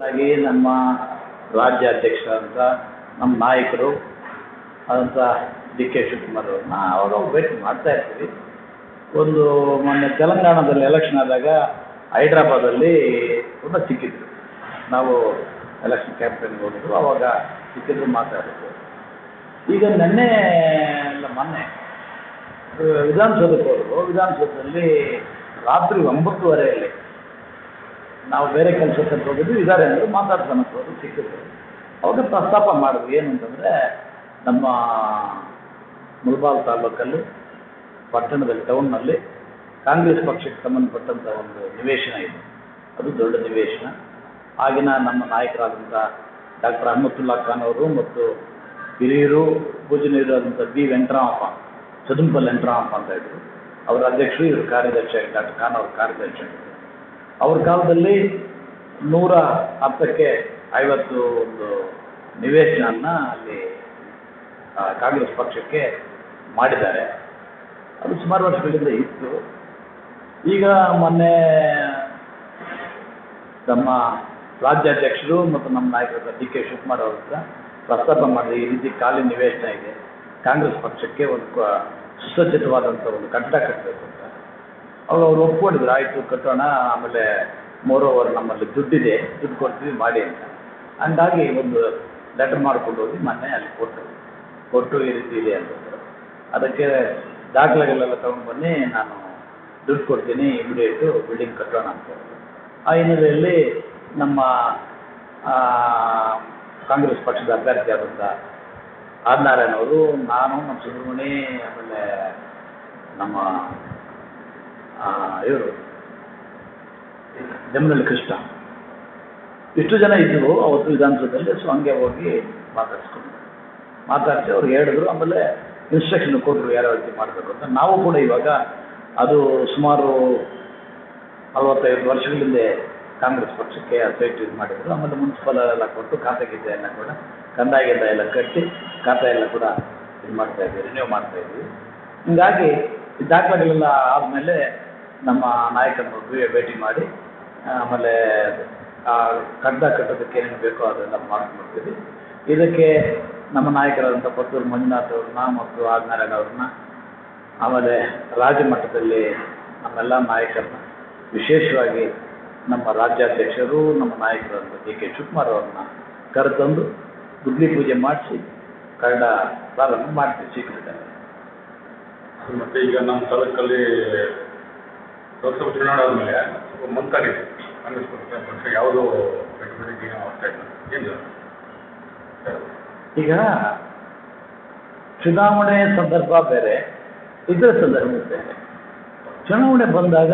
ಹಾಗಾಗಿ ನಮ್ಮ ರಾಜ್ಯಾಧ್ಯಕ್ಷರಾದಂಥ ನಮ್ಮ ನಾಯಕರು ಆದಂಥ ಡಿ ಕೆ ಶಿವಕುಮಾರ್ ಅವ್ರನ್ನ ಅವಾಗ ಭೇಟಿ ಮಾಡ್ತಾ ಇರ್ತೀವಿ ಒಂದು ಮೊನ್ನೆ ತೆಲಂಗಾಣದಲ್ಲಿ ಎಲೆಕ್ಷನ್ ಆದಾಗ ಹೈದ್ರಾಬಾದಲ್ಲಿ ಕೂಡ ಸಿಕ್ಕಿದ್ರು. ನಾವು ಎಲೆಕ್ಷನ್ ಕ್ಯಾಂಪೇನ್ಗೆ ಹೋಗಿದ್ರು, ಅವಾಗ ಸಿಕ್ಕಿದ್ರು, ಮಾತಾಡಿದ್ರು. ಈಗ ನೆನ್ನೆ, ಇಲ್ಲ ಮೊನ್ನೆ, ವಿಧಾನಸೌಧಕ್ಕೆ ಹೋದ್ರು. ವಿಧಾನಸೌಧದಲ್ಲಿ ರಾತ್ರಿ ಒಂಬತ್ತುವರೆಯಲ್ಲಿ ನಾವು ಬೇರೆ ಕೆಲಸಕ್ಕೆ ಅಂತ ಹೋಗಿದ್ವಿ ಇದ್ದಾರೆ ಅಂದರು ಮಾತಾಡ್ತಾನೆ ಅವರು ಸಿಕ್ಕಿದ್ರು. ಅವಾಗ ಪ್ರಸ್ತಾಪ ಮಾಡಿದ್ವಿ ಏನು ಅಂತಂದರೆ ನಮ್ಮ ಮುಲ್ಬಾಲ್ ತಾಲೂಕಲ್ಲಿ, ಪಟ್ಟಣದಲ್ಲಿ, ಟೌನ್ನಲ್ಲಿ ಕಾಂಗ್ರೆಸ್ ಪಕ್ಷಕ್ಕೆ ಸಂಬಂಧಪಟ್ಟಂಥ ಒಂದು ನಿವೇಶನ ಇದೆ. ಅದು ದೊಡ್ಡ ನಿವೇಶನ. ಆಗಿನ ನಮ್ಮ ನಾಯಕರಾದಂಥ ಡಾಕ್ಟರ್ ಅಹಮದುಲ್ಲಾ ಖಾನ್ ಅವರು ಮತ್ತು ಹಿರಿಯರು ಪೂಜನೀಯರು ಆದಂಥ ಬಿ ವೆಂಕಟರಾಮಪ್ಪ ಚದುಂಪಲ್ ವೆಂಕಟರಾಮಪ್ಪ ಅಂತ ಇದ್ರು. ಅವರ ಅಧ್ಯಕ್ಷರು ಇವರು ಕಾರ್ಯದರ್ಶಿ ಡಾಕ್ಟರ್ ಖಾನ್ ಅವರು ಕಾರ್ಯದರ್ಶಿ ಅವ್ರ ಕಾಲದಲ್ಲಿ ನೂರ ಹತ್ತಕ್ಕೆ ಐವತ್ತು ಒಂದು ನಿವೇಶನನ್ನ ಅಲ್ಲಿ ಕಾಂಗ್ರೆಸ್ ಪಕ್ಷಕ್ಕೆ ಮಾಡಿದ್ದಾರೆ. ಅದು ಸುಮಾರು ವರ್ಷಗಳಿಂದ ಇತ್ತು. ಈಗ ಮೊನ್ನೆ ನಮ್ಮ ರಾಜ್ಯಾಧ್ಯಕ್ಷರು ಮತ್ತು ನಮ್ಮ ನಾಯಕರಾದ ಡಿ ಕೆ ಶಿವಕುಮಾರ್ ಅವ್ರ ಹತ್ರ ಪ್ರಸ್ತಾಪ ಮಾಡಿದೆ, ಈ ರೀತಿ ಖಾಲಿ ನಿವೇಶನ ಇದೆ, ಕಾಂಗ್ರೆಸ್ ಪಕ್ಷಕ್ಕೆ ಒಂದು ಸುಸಜ್ಜಿತವಾದಂಥ ಒಂದು ಕಟ್ಟಡ ಕಟ್ಟಬೇಕು ಅಂತ. ಅವಾಗ ಅವ್ರು ಒಪ್ಕೊಂಡಿದ್ರು, ಆಯಿತು ಕಟ್ಟೋಣ, ಆಮೇಲೆ ಮೋರ್ ಓವರ್ ನಮ್ಮಲ್ಲಿ ದುಡ್ಡಿದೆ, ದುಡ್ಡು ಕೊಡ್ತೀವಿ, ಮಾಡಿ ಅಂತ. ಹಂಗಾಗಿ ಒಂದು ಲೆಟರ್ ಮಾಡ್ಕೊಂಡು ಹೋಗಿ ಮೊನ್ನೆ ಅಲ್ಲಿ ಕೊಟ್ಟರು. ಕೊಟ್ಟು ಈ ರೀತಿ ಇದೆ ಅಂತ ಅದಕ್ಕೆ ದಾಖಲೆಗಳೆಲ್ಲ ತಗೊಂಡು ಬನ್ನಿ, ನಾನು ದುಡ್ಡು ಕೊಡ್ತೀನಿ ಇಮಿಡಿಯೇಟು ಬಿಲ್ಡಿಂಗ್ ಕಟ್ಟೋಣ ಅಂತ ಆ ಹಿನ್ನೆಲೆಯಲ್ಲಿ ನಮ್ಮ ಕಾಂಗ್ರೆಸ್ ಪಕ್ಷದ ಅಭ್ಯರ್ಥಿ ಆದಂಥ ಆದಿನಾರಾಯಣ ಅವರು, ನಾನು, ನಮ್ಮ ಸುಬ್ರಹ್ಮಣಿ ಆಮೇಲೆ ನಮ್ಮ ಇವರು. ಜಮನಹಳ್ಳಿ ಕೃಷ್ಣ. ಇಷ್ಟು ಜನ ಇದ್ದರು ಅವತ್ತು ವಿಧಾನಸೌಧದಲ್ಲಿ ಸೊ ಹಂಗೆ ಹೋಗಿ ಮಾತಾಡಿಸ್ಕೊಂಡು ಮಾತಾಡಿಸಿ ಅವ್ರು ಹೇಳಿದ್ರು, ಆಮೇಲೆ ಇನ್ಸ್ಟ್ರಕ್ಷನ್ ಕೊಟ್ಟರು ಯಾವ ರೀತಿ ಮಾಡಬೇಕು ಅಂತ. ನಾವು ಕೂಡ ಇವಾಗ ಅದು ಸುಮಾರು ನಲವತ್ತೈದು ವರ್ಷಗಳಿಂದ ಕಾಂಗ್ರೆಸ್ ಪಕ್ಷಕ್ಕೆ ಸೈಟ್ ಇದು ಮಾಡಿದ್ರು. ಆಮೇಲೆ ಮುನ್ಸಿಪಲ್ ಎಲ್ಲ ಕೊಟ್ಟು ಖಾತೆ ಗೀತೆ ಕೂಡ, ಕಂದಾಯ ಎಲ್ಲ ಕಟ್ಟಿ ಖಾತೆ ಎಲ್ಲ ಕೂಡ ಇದು ಮಾಡ್ತಾ ಇದ್ವಿ ರಿನ್ಯೂ ಮಾಡ್ತಾ ಹೀಗಾಗಿ ಈ ದಾಖಲೆಗಳೆಲ್ಲ ಆದಮೇಲೆ ನಮ್ಮ ನಾಯಕನ ಮಗುವಿಗೆ ಭೇಟಿ ಮಾಡಿ ಆಮೇಲೆ ಆ ಕಡ್ಡ ಕಟ್ಟೋದಕ್ಕೆ ಏನೇನು ಬೇಕೋ ಅದೆಲ್ಲ ಮಾಡ್ಕೊಡ್ತೀವಿ. ಇದಕ್ಕೆ ನಮ್ಮ ನಾಯಕರಾದಂಥ ಪತ್ತೂರು ಮಂಜುನಾಥ್ ಅವ್ರನ್ನ ಮತ್ತು ಆಗ್ನಾರಾಯಣ ಅವ್ರನ್ನ, ಆಮೇಲೆ ರಾಜ್ಯ ಮಟ್ಟದಲ್ಲಿ ನಮ್ಮೆಲ್ಲ ನಾಯಕರನ್ನ, ವಿಶೇಷವಾಗಿ ನಮ್ಮ ರಾಜ್ಯಾಧ್ಯಕ್ಷರು, ನಮ್ಮ ನಾಯಕರಾದಂಥ ಡಿ ಕೆ ಶಿವಕುಮಾರ್ ಅವ್ರನ್ನ ಕರೆತಂದು ಗುದ್ಲಿ ಪೂಜೆ ಮಾಡಿಸಿ ಕನ್ನಡ ಪ್ರಾರಂಭ ಮಾಡ್ತೀವಿ ಶೀಘ್ರದಲ್ಲಿ. ಮತ್ತೆ ಈಗ ನಮ್ಮ ತಾಲೂಕಲ್ಲಿ ಲೋಕಸಭಾ ಚುನಾವಣೆ ಆದಮೇಲೆ ಆಗಿದೆ ಕಾಂಗ್ರೆಸ್ ಪಕ್ಷ ಯಾವುದೋ ಆಗ್ತಾ ಇಲ್ಲ ಏನು ಈಗ ಚುನಾವಣೆ ಸಂದರ್ಭ ಬೇರೆ, ಇದರ ಸಂದರ್ಭ ಬೇರೆ. ಚುನಾವಣೆ ಬಂದಾಗ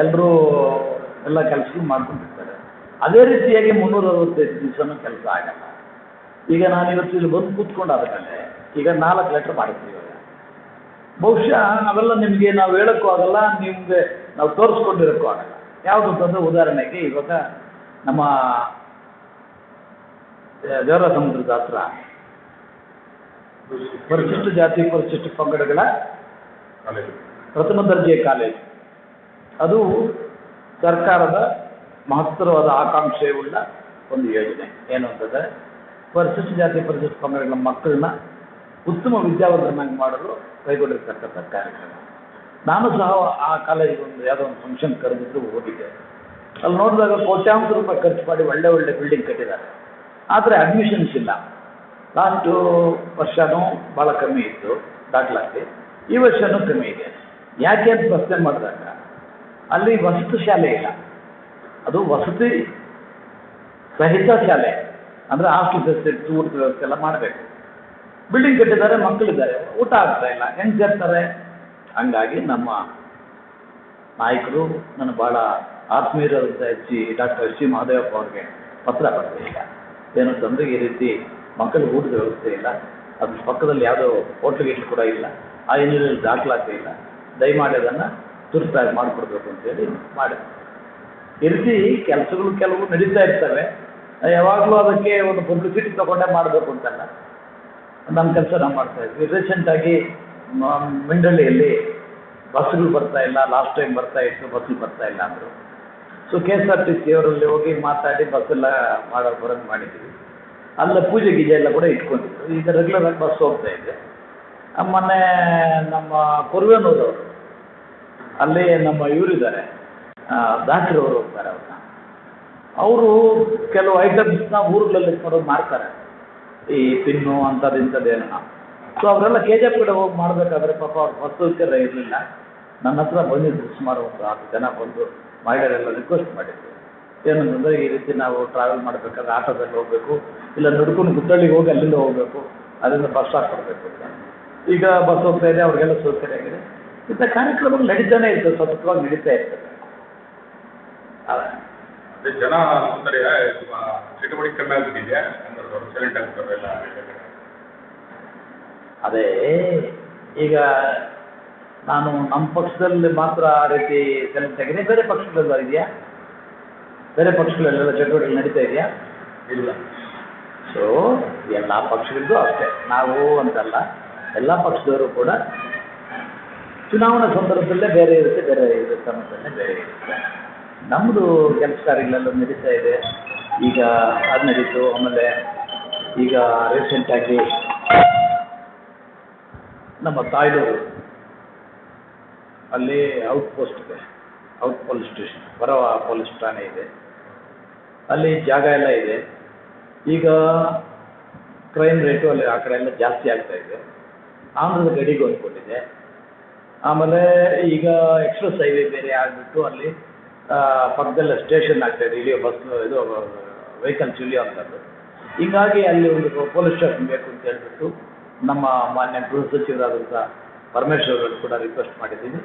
ಎಲ್ಲರೂ ಎಲ್ಲ ಕೆಲಸಗಳು ಮಾಡ್ಕೊಂಡಿರ್ತಾರೆ. ಅದೇ ರೀತಿಯಾಗಿ ಮುನ್ನೂರ ಅರವತ್ತೈದು ದಿವಸನೂ ಕೆಲಸ ಆಗಲ್ಲ. ಈಗ ನಾನು ಇವತ್ತು ಇಲ್ಲಿ ಬಂದು ಕೂತ್ಕೊಂಡು ಮೇಲೆ ಈಗ ನಾಲ್ಕು ಲೆಟ್ರ್ ಇವಾಗ ಬಹುಶಃ ಅವೆಲ್ಲ ನಿಮಗೆ ನಾವು ಹೇಳೋಕ್ಕೂ ಆಗಲ್ಲ ನಿಮಗೆ ನಾವು ತೋರಿಸ್ಕೊಂಡಿರೋಕ್ಕೂ ಆಗಲ್ಲ. ಯಾವುದು ಅಂತಂದ್ರೆ ಉದಾಹರಣೆಗೆ ಇವಾಗ ನಮ್ಮ ದೇವರ ಸಮುದ್ರದ ಹತ್ರ ಪರಿಶಿಷ್ಟ ಜಾತಿ ಪರಿಶಿಷ್ಟ ಪಂಗಡಗಳ ಕಾಲೇಜು. ಪ್ರಥಮ ದರ್ಜೆ ಕಾಲೇಜು. ಅದು ಸರ್ಕಾರದ ಮಹತ್ತರವಾದ ಆಕಾಂಕ್ಷೆಯುಳ್ಳ ಒಂದು ಯೋಜನೆ. ಏನು ಅಂತಂದರೆ ಪರಿಶಿಷ್ಟ ಜಾತಿ ಪರಿಶಿಷ್ಟ ಪಂಗಡಗಳ ಮಕ್ಕಳನ್ನ ಉತ್ತಮ ವಿದ್ಯಾವಂತರನ್ನಾಗಿ ಮಾಡಲು ಕೈಗೊಂಡಿರ್ತಕ್ಕಂಥ ಕಾರ್ಯಕ್ರಮ. ನಾನು ಸಹ ಆ ಕಾಲೇಜಿಗೆ ಒಂದು ಯಾವುದೋ ಒಂದು ಫಂಕ್ಷನ್ ಕರೆದಿದ್ದು ಹೋಗಿದ್ದೆ ಅಲ್ಲಿ ನೋಡಿದಾಗ ಕೋಟ್ಯಾಂತರ ರೂಪಾಯಿ ಖರ್ಚು ಮಾಡಿ ಒಳ್ಳೆ ಒಳ್ಳೆ ಬಿಲ್ಡಿಂಗ್ ಕಟ್ಟಿದ್ದಾರೆ. ಆದರೆ ಅಡ್ಮಿಷನ್ಸ್ ಇಲ್ಲ. ಲಾಸ್ಟು ವರ್ಷನೂ ಭಾಳ ಕಮ್ಮಿ ಇತ್ತು ದಾಖಲಾತಿ. ಈ ವರ್ಷನೂ ಕಮ್ಮಿ ಇದೆ. ಯಾಕೆ ಅಂತ ಪ್ರಶ್ನೆ ಮಾಡಿದಾಗ, ಅಲ್ಲಿ ವಸತಿ ಶಾಲೆ ಇಲ್ಲ. ಅದು ವಸತಿ ಸಹಿತ ಶಾಲೆ. ಅಂದರೆ ಹಾಸ್ಟೆಲ್ ಇತ್ತು ಊಟದ ವ್ಯವಸ್ಥೆ ಎಲ್ಲ ಮಾಡಬೇಕು. ಬಿಲ್ಡಿಂಗ್ ಕಟ್ಟಿದ್ದಾರೆ, ಮಕ್ಕಳಿದ್ದಾರೆ. ಊಟ ಆಗ್ತಾ ಇಲ್ಲ. ಹೆಂಗೆ ಸೇರ್ತಾರೆ? ಹಂಗಾಗಿ ನಮ್ಮ ನಾಯಕರು ನನ್ನ ಬಹಳ ಆತ್ಮೀಯರಾದಂಥ H C doctor H C Mahadevappa ಅವ್ರಿಗೆ ಪತ್ರ ಬರ್ತದೆ ಏನು ತಂದ್ರೆ ಈ ರೀತಿ ಮಕ್ಕಳಿಗೆ ಊಟದ ವ್ಯವಸ್ಥೆ ಇಲ್ಲ. ಅದ್ರ ಪಕ್ಕದಲ್ಲಿ ಯಾವುದೋ ಹೋಟ್ಲು ಗೀಟ್ಲು ಕೂಡ ಇಲ್ಲ. ಆ ಹಿನ್ನೆಲೆಯಲ್ಲಿ ದಾಖಲಾತಿ ಇಲ್ಲ. ದಯಮಾಡಿ ಅದನ್ನು ತುರ್ತಾಗಿ ಮಾಡಿಕೊಡ್ಬೇಕು ಅಂತೇಳಿ ಮಾಡಿ ಈ ರೀತಿ ಕೆಲಸಗಳು ಕೆಲವು ನಡೀತಾ ಇರ್ತವೆ. ಯಾವಾಗಲೂ ಅದಕ್ಕೆ ಒಂದು ಪಬ್ಲಿಸಿಟಿ ತಗೊಂಡೇ ಮಾಡಬೇಕು ಅಂತಲ್ಲ. ನಮ್ಮ ಕೆಲಸ ನಾವು ಮಾಡ್ತಾ ಇದ್ವಿ. ರೀಸೆಂಟಾಗಿ ಮಂಡಳಿಯಲ್ಲಿ ಬಸ್ಗಳು ಬರ್ತಾ ಇಲ್ಲ. ಲಾಸ್ಟ್ ಟೈಮ್ ಬರ್ತಾ ಇತ್ತು ಬಸ್ಗಳು ಬರ್ತಾ ಇಲ್ಲ ಅಂದರು. So K S R T C ಅವರಲ್ಲಿ ಹೋಗಿ ಮಾತಾಡಿ ಬಸ್ಸೆಲ್ಲ ಮಾಡೋ ಬರೋಂಗೆ ಮಾಡಿದ್ವಿ. ಅಲ್ಲ ಪೂಜೆ ಗೀಜೆ ಎಲ್ಲ ಕೂಡ ಇಟ್ಕೊಂಡಿದ್ರು. ಈಗ ರೆಗ್ಯುಲರ್ ಆಗಿ ಬಸ್ ಹೋಗ್ತಾ ಇದೆ. ಮೊನ್ನೆ ನಮ್ಮ ಕುರುವೆನೂರವರು, ಅಲ್ಲಿ ನಮ್ಮ ಇವರಿದ್ದಾರೆ. ಅವರು ಹೋಗ್ತಾರೆ ಅವ್ರನ್ನ. ಅವರು ಕೆಲವು ಐಟಮ್ಸ್ನ ಊರುಗಳಲ್ಲಿ ಇಟ್ಕೊಂಡೋಗಿ ಮಾರ್ತಾರೆ. ಈ ಪಿನ್ನು ಅಂಥದ್ದು ಇಂಥದ್ದೇನೋ ಸೊ ಅವರೆಲ್ಲ ಕೆ ಜಿ ಎಫ್ ಕಡೆ ಹೋಗಿ ಮಾಡಬೇಕಾದ್ರೆ ಪಾಪ ಅವ್ರ ಸೌಕರ್ಯ ಇರಲಿಲ್ಲ. ನನ್ನ ಹತ್ರ ಬಂದಿದ್ದು ಸುಮಾರು ಒಂದು ಹತ್ತು ಜನ ಬಂದು ಮಹಿಳೆಯರೆಲ್ಲ ರಿಕ್ವೆಸ್ಟ್ ಮಾಡಿದ್ರು. ಏನಂತಂದರೆ ಈ ರೀತಿ ನಾವು ಟ್ರಾವೆಲ್ ಮಾಡಬೇಕಾದ್ರೆ ಆಟೋದಲ್ಲಿ ಹೋಗಬೇಕು, ಇಲ್ಲ ನಡ್ಕೊಂಡು ಗುತ್ತಳ್ಳಿಗೆ ಹೋಗಿ ಅಲ್ಲಿಂದ ಹೋಗಬೇಕು ಅದರಿಂದ ಬಸ್ ಸ್ಟಾಪ್ ಕೊಡಬೇಕು ಅಂತ. ಈಗ ಬಸ್ ಹೋಗ್ತಾ ಇದೆ, ಅವ್ರಿಗೆಲ್ಲ ಸೌಕರ್ಯ ಆಗಿದೆ. ಇಂಥ ಕಾರ್ಯಕ್ರಮಗಳು ನಡೀತಾನೆ ಇರ್ತದೆ ಸತತವಾಗಿ ನಡೀತಾ ಇರ್ತದೆ. ಜನ ಚಟುವಟಿಕೆ ಕಮ್ಮಿ ಆಗ್ಬಿಟ್ಟಿದೆ. ಆಗ್ತಾರೆ ಎಲ್ಲ ಅದೇ ಈಗ ನಾನು ನಮ್ಮ ಪಕ್ಷದಲ್ಲಿ ಮಾತ್ರ ಆ ರೀತಿ ಸೆಲೆಕ್ಟ್ ಆಗಿದೆ ಬೇರೆ ಪಕ್ಷಗಳೆಲ್ಲ ಇದೆಯಾ? ಬೇರೆ ಪಕ್ಷಗಳಲ್ಲೆಲ್ಲ ಚಟುವಟಿಕೆ ನಡೀತಾ ಇದೆಯಾ? ಇಲ್ಲ. ಸೊ ಎಲ್ಲ ಪಕ್ಷಗಳಿಗೂ ಅಷ್ಟೇ. ನಾವು ಅಂತಲ್ಲ ಎಲ್ಲ ಪಕ್ಷದವರು ಕೂಡ ಚುನಾವಣಾ ಸಂದರ್ಭದಲ್ಲೇ ಬೇರೆ ಇರುತ್ತೆ ಬೇರೆ ಇರುತ್ತೆ ಸಮಯದಲ್ಲೇ ಬೇರೆ ಇರುತ್ತೆ. ನಮ್ಮದು ಕೆಲಸ ಕಾರ್ಯಗಳೆಲ್ಲ ನಡೀತಾ ಇದೆ. ಈಗ ಅದು ನಡೀತು ಆಮೇಲೆ ಈಗ ರೀಸೆಂಟಾಗಿ ನಮ್ಮ ತಾಯ್ದೂರು ಅಲ್ಲಿ ಔಟ್ ಪೋಸ್ಟ್ ಇದೆ. ಔಟ್ ಪೊಲೀಸ್ ಸ್ಟೇಷನ್ ಹೊರ ಪೊಲೀಸ್ ಠಾಣೆ ಇದೆ. ಅಲ್ಲಿ ಜಾಗ ಎಲ್ಲ ಇದೆ. ಈಗ ಕ್ರೈಮ್ ರೇಟು ಅಲ್ಲಿ ಆ ಕಡೆ ಎಲ್ಲ ಜಾಸ್ತಿ ಆಗ್ತಾ ಇದೆ. ಆಂಧ್ರದ ಗಡಿಗೆ ಹೊಂದ್ಕೊಂಡಿದೆ ಆಮೇಲೆ ಈಗ ಎಕ್ಸ್ಪ್ರೆಸ್ ಹೈವೇ ಬೇರೆ ಆಗಿಬಿಟ್ಟು ಅಲ್ಲಿ ಪಕ್ಕದಲ್ಲೇ ಸ್ಟೇಷನ್ ಆಗ್ತಾ ಇದೆ. ಇಳಿಯೋ ಬಸ್, ಇದು, ವೆಹಿಕಲ್ಸ್ ಇಳಿಯೋವಂಥದ್ದು ಹೀಗಾಗಿ ಅಲ್ಲಿ ಒಂದು ಪೊಲೀಸ್ ಸ್ಟೇಷನ್ ಬೇಕು ಅಂತ ಹೇಳ್ಬಿಟ್ಟು ನಮ್ಮ ಮಾನ್ಯ ಗೃಹ ಸಚಿವರಾದಂಥ ಪರಮೇಶ್ವರ್ ಅವರು ಕೂಡ ರಿಕ್ವೆಸ್ಟ್ ಮಾಡಿದ್ದೀನಿ.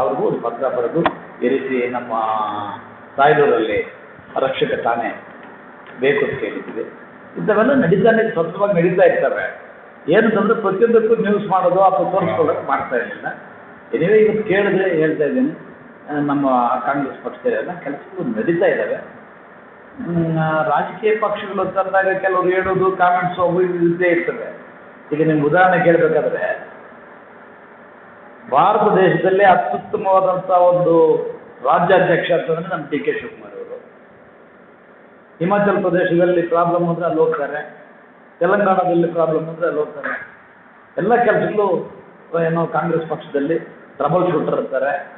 ಅವ್ರಿಗೂ ಒಂದು ಪತ್ರ ಬರೆದು ಈ ರೀತಿ ನಮ್ಮ ತಾಯ್ದೂರಲ್ಲಿ ರಕ್ಷಕ ಠಾಣೆ ಬೇಕು ಅಂತ ಕೇಳಿದ್ದೀವಿ. ಇಂಥವೆಲ್ಲ ನಡೀತಾನೆ ಸತತವಾಗಿ ನಡೀತಾ ಇರ್ತವೆ. ಏನಂತಂದ್ರೆ ಪ್ರತಿಯೊಂದಕ್ಕೂ ನ್ಯೂಸ್ ಮಾಡೋದು ಅಥವಾ ತೋರಿಸ್ಕೊಳ್ಳೋದು ಮಾಡ್ತಾ ಇರಲಿಲ್ಲ. ಎನಿವೇ ಇವತ್ತು ಕೇಳಿದ್ರೆ ಹೇಳ್ತಾ ಇದ್ದೀನಿ. ನಮ್ಮ ಕಾಂಗ್ರೆಸ್ ಪಕ್ಷದಲ್ಲೆಲ್ಲ ಕೆಲಸಗಳು ನಡೀತಾ ಇದ್ದಾವೆ. ರಾಜಕೀಯ ಪಕ್ಷಗಳು ತಂದಾಗ ಕೆಲವರು ಹೇಳೋದು ಕಾಮೆಂಟ್ಸ್ ಅವು ಇದ್ದೇ ಇರ್ತದೆ. ಈಗ ನಿಮ್ಗೆ ಉದಾಹರಣೆ ಕೇಳಬೇಕಾದ್ರೆ, ಭಾರತ ದೇಶದಲ್ಲೇ ಅತ್ಯುತ್ತಮವಾದಂಥ ಒಂದು ರಾಜ್ಯಾಧ್ಯಕ್ಷ ಅಂತಂದ್ರೆ ನಮ್ಮ ಡಿ ಕೆ ಶಿವಕುಮಾರ್ ಅವರು. ಹಿಮಾಚಲ ಪ್ರದೇಶದಲ್ಲಿ ಪ್ರಾಬ್ಲಮ್ ಅಂದ್ರೆ ಅಲ್ಲಿ ಹೋಗ್ತಾರೆ. ತೆಲಂಗಾಣದಲ್ಲಿ ಪ್ರಾಬ್ಲಮ್ ಅಂದ್ರೆ ಅಲ್ಲಿ ಹೋಗ್ತಾರೆ. ಎಲ್ಲ ಕೆಲಸಗಳು, ಏನೋ ಕಾಂಗ್ರೆಸ್ ಪಕ್ಷದಲ್ಲಿ ಟ್ರಬಲ್ ಶೂಟರ್ ಇರ್ತಾರೆ.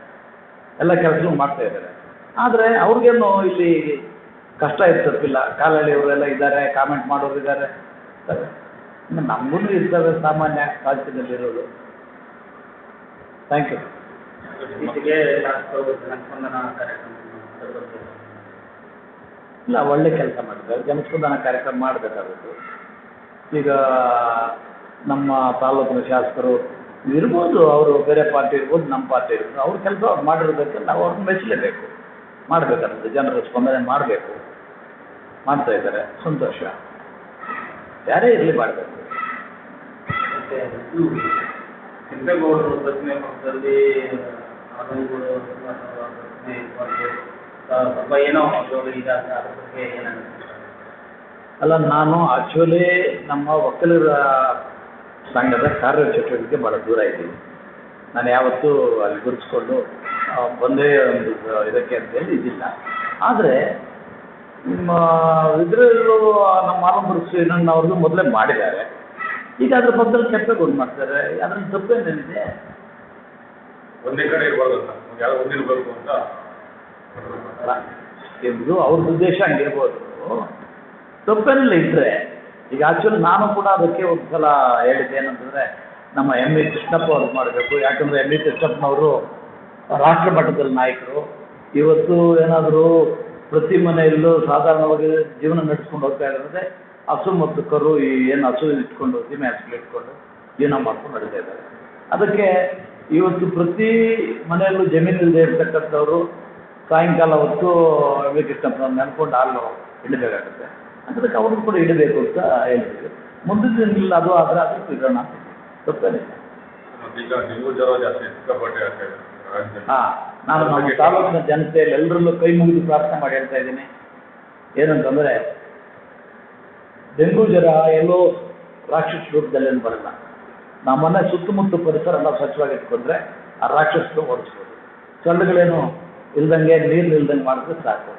ಎಲ್ಲ ಕೆಲಸಗಳು ಮಾಡ್ತಾ ಇದ್ದಾರೆ. ಆದರೆ ಅವ್ರಿಗೇನು ಇಲ್ಲಿ ಕಷ್ಟ ಇರ್ತಿಲ್ಲ ಅವರೆಲ್ಲ ಇದ್ದಾರೆ ಕಾಮೆಂಟ್ ಮಾಡೋರು ಇದ್ದಾರೆ. ನಮಗೂ ಇರ್ತವೆ ಸಾಮಾನ್ಯ ರಾಜ್ಯದಲ್ಲಿರೋದು. Thank you. ಇಲ್ಲ ಒಳ್ಳೆ ಕೆಲಸ ಮಾಡಿದ್ದಾರೆ. ಜನಸ್ಪಂದನ ಕಾರ್ಯಕ್ರಮ ಮಾಡಬೇಕಾಗುತ್ತೆ. ಈಗ ನಮ್ಮ ತಾಲೂಕಿನ ಶಾಸಕರು ಇರ್ಬೋದು ಅವರು ಬೇರೆ ಪಾರ್ಟಿ ಇರ್ಬೋದು ನಮ್ಮ ಪಾರ್ಟಿ ಇರ್ಬೋದು. ಅವ್ರ ಕೆಲಸ ಅವ್ರು ಮಾಡಿರೋದಕ್ಕೆ ನಾವು ಅವ್ರನ್ನ ಮೆಚ್ಚಲೇಬೇಕು. ಮಾಡಬೇಕಾಗುತ್ತೆ ಜನರ ಸ್ಪಂದನೆ ಮಾಡಬೇಕು. ಮಾಡ್ತಾ ಇದ್ದಾರೆ. ಸಂತೋಷ. ಯಾರೇ ಇರಲಿ ಮಾಡಬೇಕು. ಕೆಂಪೇಗೌಡರು ಪ್ರತಿಮೆ ಪಕ್ಕದಲ್ಲಿ ಸ್ವಲ್ಪ ಏನೋ ಅಲ್ಲ ನಾನು ಆಕ್ಚುಲಿ ನಮ್ಮ ಒಕ್ಕಲಿಗರ ಸಂಘದ ಕಾರ್ಯಚಟುವಟಿಕೆ ಭಾಳ ದೂರ ಇದ್ದೀನಿ. ನಾನು ಯಾವತ್ತೂ ಅಲ್ಲಿ ಗುರುತಿಸ್ಕೊಂಡು ಒಂದೇ ಒಂದು ಇದಕ್ಕೆ ಅಂತೇಳಿ ಇದಿಲ್ಲ. ಆದರೆ ನಿಮ್ಮ ಇದರಲ್ಲೂ ನಮ್ಮ ಏನನ್ನ ಅವ್ರದ್ದು ಮೊದಲೇ ಮಾಡಿದ್ದಾರೆ. ಈಗ ಅದ್ರ ಬದಲು ಕೆಂಪೇಗೌಡ ಮಾಡ್ತಾರೆ. ಅದ್ರಲ್ಲಿ ತಪ್ಪೇನೇನಿದೆ ಒಂದೇ ಕಡೆ ಇರ್ಬಾರ್ದು ಅಂತ. ಯಾರೋ ಒಂದಿರ್ಬೇಕು ಅಂತ ಎಂದು ಅವ್ರ ಅವ್ರದ್ದು ಉದ್ದೇಶ ಹಂಗಿರ್ಬೋದು. ತಪ್ಪೇನಿಲ್ಲ ಇದ್ರೆ. ಈಗ ಆಕ್ಚುಲಿ ನಾನು ಕೂಡ ಅದಕ್ಕೆ ಒಂದು ಸಲ ಹೇಳಿದ್ದೆ ಏನಂತಂದರೆ ನಮ್ಮ ಎಂ ಇ ಕೃಷ್ಣಪ್ಪ ಅವ್ರು ಮಾಡಬೇಕು. ಯಾಕಂದ್ರೆ ಎಂ ಇ ಕೃಷ್ಣಪ್ಪನವರು ರಾಷ್ಟ್ರ ಮಟ್ಟದಲ್ಲಿ ನಾಯಕರು, ಇವತ್ತು ಏನಾದರೂ ಪ್ರತಿ ಮನೆಯಲ್ಲೂ ಸಾಧಾರಣವಾಗಿ ಜೀವನ ನಡೆಸ್ಕೊಂಡು ಹೋಗ್ತಾ ಇರೋದ್ರೆ ಹಸು ಮತ್ತು ಕರು, ಈ ಏನು ಹಸು ಇಟ್ಕೊಂಡು, ಸೀಮೆ ಹಸುಗಳು ಇಟ್ಕೊಂಡು ಜೀವನ ಮಾಡ್ಕೊಂಡು ನಡೀತಾ ಇದ್ದಾರೆ. ಅದಕ್ಕೆ ಇವತ್ತು ಪ್ರತಿ ಮನೆಯಲ್ಲೂ ಜಮೀನು ಇಲ್ಲದೆ ಇರ್ತಕ್ಕಂಥವ್ರು ಸಾಯಂಕಾಲ ಹೊತ್ತು ಕೃಷ್ಣಪ್ಪನ ನೆನ್ಕೊಂಡು ಹಾಲು ಇಡಬೇಕಾಗುತ್ತೆ. ಅದಕ್ಕೆ ಅವ್ರಿಗೂ ಕೂಡ ಇಡಬೇಕು ಅಂತ ಹೇಳ್ತೀವಿ ಮುಂದಿನ ಇಲ್ಲ ಅದು ಆದರೆ ಅದಕ್ಕೂ ಇಡೋಣ ತಪ್ಪೇನಿಲ್ಲ ಈಗ ಜ್ವರ ಜಾಸ್ತಿ ಸಿಕ್ಕಾಪಟ್ಟೆ ಆಗ್ತಾ ಹಾಂ ನಾನು ನಮ್ಮ ತಾಲೂಕಿನ ಜನತೆಯಲ್ಲಿ ಎಲ್ಲರಲ್ಲೂ ಕೈ ಮುಗಿದು ಪ್ರಾರ್ಥನೆ ಮಾಡಿ ಹೇಳ್ತಾ ಇದ್ದೀನಿ. ಏನಂತಂದ್ರೆ ಡೆಂಗು ಜ್ವರ ಎಲ್ಲೋ ರಾಕ್ಷಸ ರೂಪದಲ್ಲೇನು ಬರಲ್ಲ. ನಮ್ಮನ್ನ ಸುತ್ತಮುತ್ತ ಪರಿಸರ ಎಲ್ಲ ಸ್ವಚ್ಛವಾಗಿ ಇಟ್ಕೊಂಡ್ರೆ ಆ ರಾಕ್ಷಸರು ಓಡಿಸ್ಬೋದು. ಸೊಳ್ಳೆಗಳೇನು ಇಲ್ದಂಗೆ ನೀರು ನಿಲ್ದಂಗೆ ಮಾಡಿದ್ರೆ ಸಾಕು.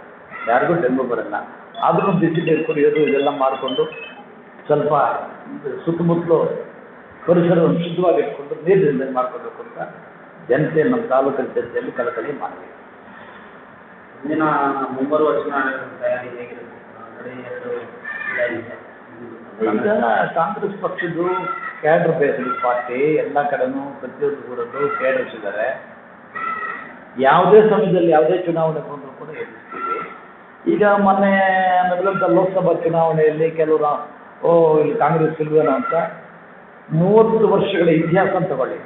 ಯಾರಿಗೂ ಡೆಂಗು ಬರಲ್ಲ. ಆದ್ರೂ ಬಿಸಿ ನೀರು ಕುಡಿಯೋದು ಇದೆಲ್ಲ ಮಾಡಿಕೊಂಡು ಸ್ವಲ್ಪ ಸುತ್ತಮುತ್ತಲು ಪರಿಸರವನ್ನು ಶುದ್ಧವಾಗಿ ಇಟ್ಕೊಂಡು ನೀರು ಇಲ್ದಂಗೆ ಮಾಡ್ಕೋಬೇಕು ಅಂತ ಜನತೆ ನಮ್ಮ ತಾಲೂಕಿನ ಜನತೆಯಲ್ಲಿ ಕಳಕಳಿ ಮಾಡಬೇಕು ಮುಂದಿನ ಮುಂಬರುವ ಚುನಾವಣೆ ತಯಾರಿ ಈಗ ಕಾಂಗ್ರೆಸ್ ಪಕ್ಷದ್ದು ಕ್ಯಾಡರ್ ಬೇಸ್ಡ್ ಪಾರ್ಟಿ ಎಲ್ಲ ಕಡೆನೂ ಪ್ರತಿಯೊಂದು ಕೂಡದ್ದು ಕ್ಯಾಡರ್ಸ್ ಇದ್ದಾರೆ ಯಾವುದೇ ಸಮಯದಲ್ಲಿ ಯಾವುದೇ ಚುನಾವಣೆ ಬಂದರೂ ಕೂಡ ಎದುರಿಸ್ತೀವಿ. ಈಗ ಮೊನ್ನೆ ನಡೆದಂಥ ಲೋಕಸಭಾ ಚುನಾವಣೆಯಲ್ಲಿ ಕೆಲವರು ಓ ಇಲ್ಲಿ ಕಾಂಗ್ರೆಸ್ ಸಿಲ್ವೇನ ಅಂತ ಮೂವತ್ತು ವರ್ಷಗಳ ಇತಿಹಾಸ ಅಂತ ತಗೊಳ್ಳಿ.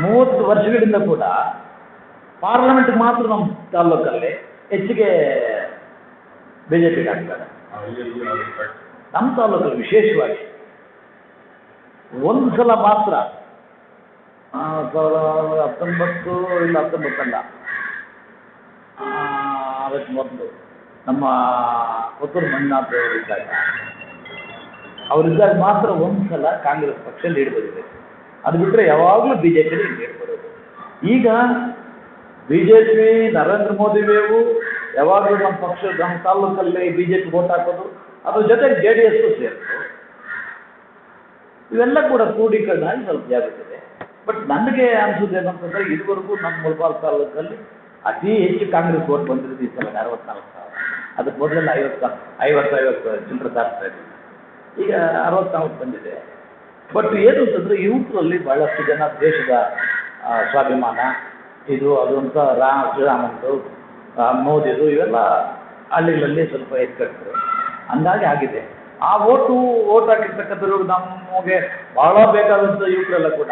ಮೂವತ್ತು ವರ್ಷಗಳಿಂದ ಕೂಡ ಪಾರ್ಲಿಮೆಂಟ್ ಮಾತ್ರ ನಮ್ಮ ತಾಲ್ಲೂಕಲ್ಲಿ ಹೆಚ್ಚಿಗೆ ಬಿ ಜೆ ಪಿಗೆ. ನಮ್ಮ ತಾಲೂಕಲ್ಲಿ ವಿಶೇಷವಾಗಿ ಒಂದು ಸಲ ಮಾತ್ರ ಸಾವಿರದ ಹತ್ತೊಂಬತ್ತು ಇಲ್ಲ ಹತ್ತೊಂಬತ್ತಲ್ಲ ಅದಕ್ಕೆ ಮೊದಲು ನಮ್ಮ ಪುತ್ತೂರು ಮಂಜುನಾಥ್ ಅವರು ಇದ್ದಾಗ, ಅವರಿದ್ದಾಗ ಮಾತ್ರ ಒಂದು ಸಲ ಕಾಂಗ್ರೆಸ್ ಪಕ್ಷ ಲೀಡ್ ಬಂದಿದೆ ಅದು ಬಿಟ್ಟರೆ ಯಾವಾಗಲೂ ಬಿ ಜೆ ಈಗ ಬಿ ನರೇಂದ್ರ ಮೋದಿ ಮೇವು, ಯಾವಾಗಲೂ ನಮ್ಮ ಪಕ್ಷ ನಮ್ಮ ತಾಲೂಕಲ್ಲಿ ಬಿ ಜೆ ಪಿ ವೋಟ್ ಹಾಕೋದು ಅದ್ರ ಜೊತೆಗೆ ಜೆ ಡಿ ಸೇರಿತು. ಇವೆಲ್ಲ ಕೂಡ ಕ್ರೋಢೀಕರಣ ಆಗಿ ಸ್ವಲ್ಪ ಜಾಗುತ್ತದೆ ಬಟ್ ನನಗೆ ಅನಿಸೋದು ಏನಂತಂದ್ರೆ, ಇದುವರೆಗೂ ನಮ್ಮ ಮುಳಬಾಲ್ ತಾಲೂಕಲ್ಲಿ ಅತಿ ಹೆಚ್ಚು ಕಾಂಗ್ರೆಸ್ ವೋಟ್ ಬಂದಿರೋದು ಈ ಸಲ ಅರವತ್ನಾಲ್ಕು ಸಾವಿರ. ಅದಕ್ಕೆ ಮೊದಲೆಲ್ಲ ಐವತ್ತು ಐವತ್ತು ಐವತ್ತು ಚಿಲ್ಲರೆ ಇದ್ವಿ ಈಗ ಅರವತ್ನಾಲ್ಕು ಬಂದಿದೆ. ಬಟ್ ಏನು ಅಂತಂದರೆ ಯುವಕರಲ್ಲಿ ಭಾಳಷ್ಟು ಜನ ದೇಶದ ಸ್ವಾಭಿಮಾನ, ಇದು, ಅದು ಅಂತ ರಾ, ಶ್ರೀರಾಮಂದು ಮೋದಿದು ಇವೆಲ್ಲ ಹಳ್ಳಿಗಳಲ್ಲಿ ಸ್ವಲ್ಪ ಎತ್ಕಟ್ಟರು ಹಂಗಾಗಿ ಆಗಿದೆ. ಆ ಓಟು, ಓಟ್ ಹಾಕಿರ್ತಕ್ಕಂಥವ್ರು ನಮಗೆ ಭಾಳ ಬೇಕಾದಂಥ ಯುವಕರೆಲ್ಲ ಕೂಡ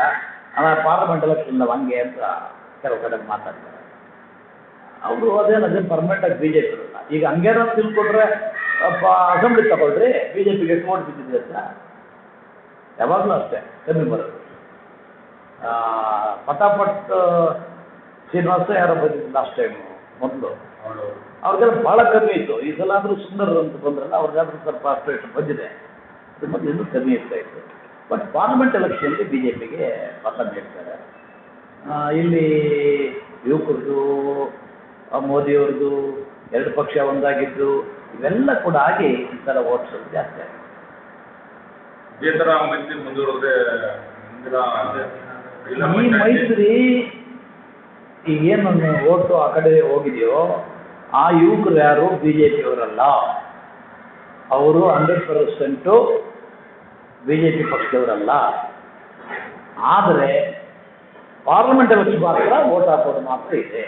ಪಾರ್ಲಿಮೆಂಟ್ ಎಲೆಕ್ಷನ್ ಹಂಗೆ ಅಂತ ಕೆಲವು ಕಡೆ ಮಾತಾಡ್ತಾರೆ. ಅವರು ಅದೇನು ಅದೇ ಪರ್ಮನೆಂಟಾಗಿ ಬಿ ಜೆ ಪಿ ಈಗ ಹಂಗೇನಾದ್ರು ತಿಳ್ಕೊಂಡ್ರೆ ಅಸೆಂಬ್ಲಿ ತಗೊಳ್ರಿ ಬಿ ಜೆ ಪಿಗೆ ಓಟ್ ಬಿದ್ದಿದೆ ಅಂತ. ಯಾವಾಗಲೂ ಅಷ್ಟೇ ಕಮ್ಮಿ ಬರೋದು ಪಟಾಪಟ್ ಶ್ರೀನಿವಾಸ ಯಾರೋ ಬಂದಿದ್ದು ಲಾಸ್ಟ್ ಟೈಮ್ ಮೊದಲು. ಅವ್ರಿಗೆಲ್ಲ ಭಾಳ ಕಮ್ಮಿ ಇತ್ತು. ಈ ಸಲ ಆದರೂ ಸುಂದರ ಅಂತ ಬಂದ್ರಲ್ಲ, ಅವ್ರಿಗಾದ್ರೂ ಸ್ವಲ್ಪ ಅಷ್ಟು ಇಷ್ಟು ಬಂದಿದೆ ಮೊದಲು ಇನ್ನೂ ಕಮ್ಮಿ ಇರ್ತಾ ಇತ್ತು. ಬಟ್ ಪಾರ್ಲಿಮೆಂಟ್ ಎಲೆಕ್ಷನ್ಗೆ ಬಿ ಜೆ ಪಿಗೆ ಮತ ನೀಡ್ತಾರೆ. ಇಲ್ಲಿ ಯುವಕರದು ಮೋದಿಯವ್ರದ್ದು ಎರಡು ಪಕ್ಷ ಒಂದಾಗಿದ್ದು, ಇವೆಲ್ಲ ಕೂಡ ಆಗಿ ಈ ಸಲ ಓಟ್ಸ್ ಜಾಸ್ತಿ ಆಗಿದೆ ಇದೇ ಥರ ಮೈತ್ರಿ ಮುಂದುವರೆದ್ರೆ ಈ ಮೈತ್ರಿ. ಈಗೇನು ಓಟು ಆ ಕಡೆ ಹೋಗಿದೆಯೋ ಆ ಯುವಕರು ಯಾರು? ಬಿ ಜೆ ಪಿಯವರಲ್ಲ ಅವರು hundred percent B J P ಪಕ್ಷದವರಲ್ಲ. ಆದರೆ ಪಾರ್ಲಿಮೆಂಟ್ ಎಲೆಕ್ಷನ್ ಮಾತ್ರ ಓಟ್ ಹಾಕೋದು ಮಾತ್ರ ಇದೆ.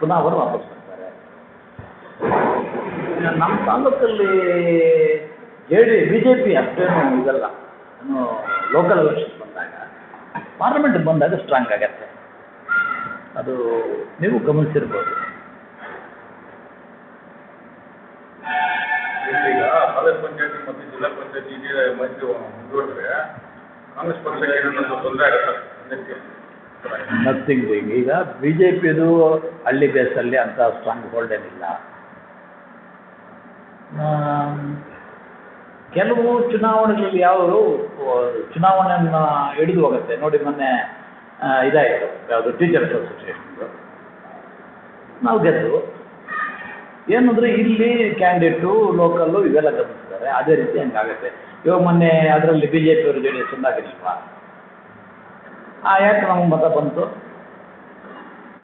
ಪುನಃ ಅವರು ವಾಪಸ್ ಬರ್ತಾರೆ. ನಮ್ಮ ತಾಲೂಕಲ್ಲಿ J D B J P ಅಷ್ಟೇನು ಇದಲ್ಲ. ಲೋಕಲ್ ಎಲೆಕ್ಷನ್ ಬಂದಾಗ. ಪಾರ್ಲಿಮೆಂಟ್ ಬಂದಾಗ ಸ್ಟ್ರಾಂಗ್ ಆಗತ್ತೆ. ಅದು ನೀವು ಗಮನಿಸಿರ್ಬೋದು. ಈಗ ತಾಲೂಕ್ ಪಂಚಾಯತಿ ಮತ್ತು ಜಿಲ್ಲಾ ಪಂಚಾಯಿತಿ ಮೈತ್ರಿ ಮುಂದುವರೆದ್ರೆ ಕಾಂಗ್ರೆಸ್ ಪಕ್ಷಕ್ಕೆ ಏನಾದ್ರು ತೊಂದರೆ ಆಗುತ್ತೆ? ಅದಕ್ಕೆ. ನಥಿಂಗ್ ಡೂಯಿಂಗ್ ಈಗ ಬಿ ಜೆ ಪಿದು ಹಳ್ಳಿ ಬೇಸಲ್ಲಿ ಅಂತ ಸ್ಟ್ರಾಂಗ್ ಹೋಲ್ಡ್ ಏನಿಲ್ಲ ಕೆಲವು ಚುನಾವಣೆಗಳಲ್ಲಿ ಯಾವರು ಚುನಾವಣೆಯನ್ನು ಹಿಡಿದು ಹೋಗುತ್ತೆ. ನೋಡಿ, ಮೊನ್ನೆ ಇದಾಯಿತು. ಯಾವುದು ಟೀಚರ್ಸ್ ಅಸೋಸಿಯೇಷನ್ದು ನಾವು ಗೆದ್ದು ಏನಂದ್ರೆ ಇಲ್ಲಿ ಕ್ಯಾಂಡಿಡೇಟು ಲೋಕಲ್ಲು ಇವೆಲ್ಲ ಗಮನಿಸ್ತಾರೆ ಅದೇ ರೀತಿ ಹಂಗಾಗುತ್ತೆ. ಇವಾಗ ಮೊನ್ನೆ ಅದರಲ್ಲಿ ಬಿ ಜೆ ಪಿಯವರು ಜೆ ಡಿ ಎಸ್ ಒಂದಾಗಿರ್ಲಿಲ್ವಾ ಆ, ಯಾಕೆ ನಮ್ಗೆ ಮತ ಬಂತು?